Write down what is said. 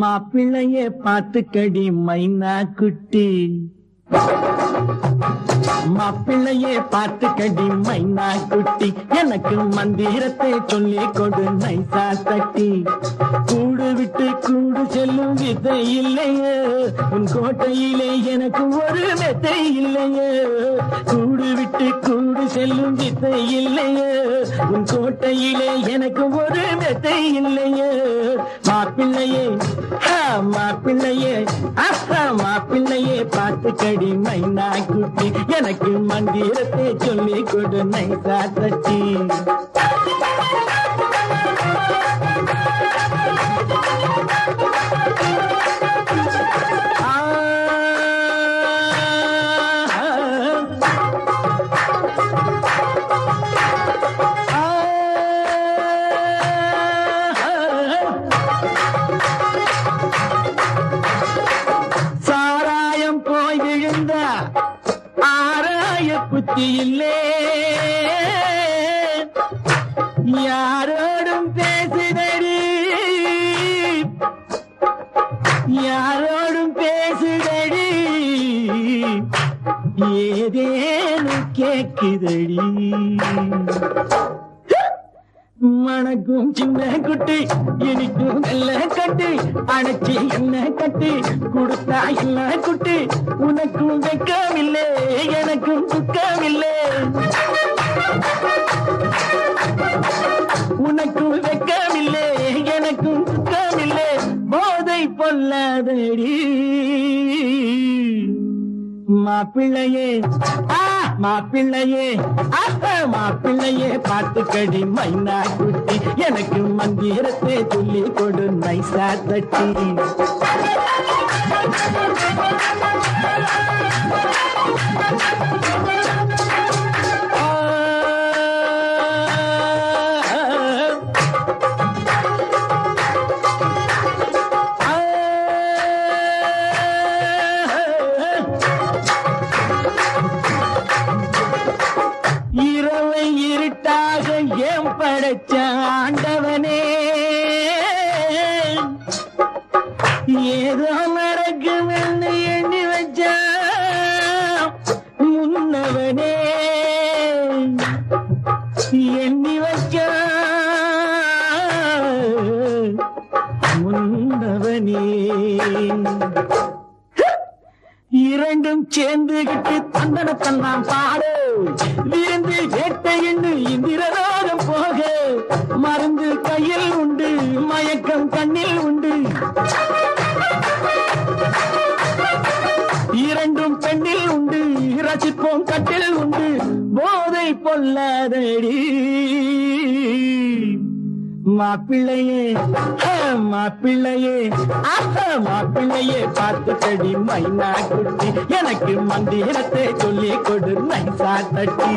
மாப்பிள்ளைய பார்த்துக்கடி மைனா குட்டி மாப்பிள்ளையே பார்த்து கடி மைனா குட்டி. எனக்கு மந்திரத்தை சொல்லி கொடு நைசா தட்டி கூடு விட்டு கூடு செல்லும் வித்தை இல்லையே. உன் கோட்டையிலே எனக்கு ஒரு மெத்தை இல்லையே. கூடு விட்டு கூடு செல்லும் வித்தை இல்லையே. உன் கோட்டையிலே எனக்கு ஒரு மெத்தை இல்லையே. மாப்பிள்ளையே மாப்பிள்ளையே. ஆஹா மாப்பிள்ளையே பார்த்து கடி மைனா குட்டி. எனக்கு மந்திரத்தை சொல்லி கொடு நைசா தட்டி ஆராய புத்தி இல்லே யாரோடும் பேசுதடி. யாரோடும் பேசுதடி. ஏதேனும் கேட்குதடி. மணக்கும் சின்ன குட்டி இனிக்கும் நல்ல கட்டி. அடைச்சி என்ன கட்டி? கொடுத்தா என்ன குட்டி? உனக்கும் வெக்கமில்லை எனக்கும் துக்கமில்லை. உனக்கும் வெக்கமில்லை எனக்கும் துக்கமில்லை. போதை பொல்லாதடி. மாப்பிள்ளையே ஆ மாப்பிள்ளையே ஆஹா மாப்பிள்ளையே பார்த்து மைனா குட்டி. எனக்கு மந்திரத்தை சொல்லி கொடு நைசா தட்டி. ஏன் படைச்ச ஆண்டவனே. ஏதோ நடக்குமென்னு எண்ணி வச்ச முன்னவனே எண்ணி வச்ச முன்னவனே இரண்டும் சேர்ந்துகிட்டு தந்தனத்தன் நாம் பாடு. விருந்து வேட்டையின்னு இந்திரலோகம் போக மருந்து கையில் உண்டு மயக்கம் கண்ணில் உண்டு. இரண்டும் பெண்ணில் உண்டு ரசிப்போம் கட்டில் உண்டு. போதை பொல்லாதடி. மாப்பிள்ளையே மாப்பிள்ளையே ஆஹா மாப்பிள்ளையே பார்த்து செடி மைனா குட்டி எனக்கு மந்திரத்தை சொல்லி கொடு நைசா தட்டி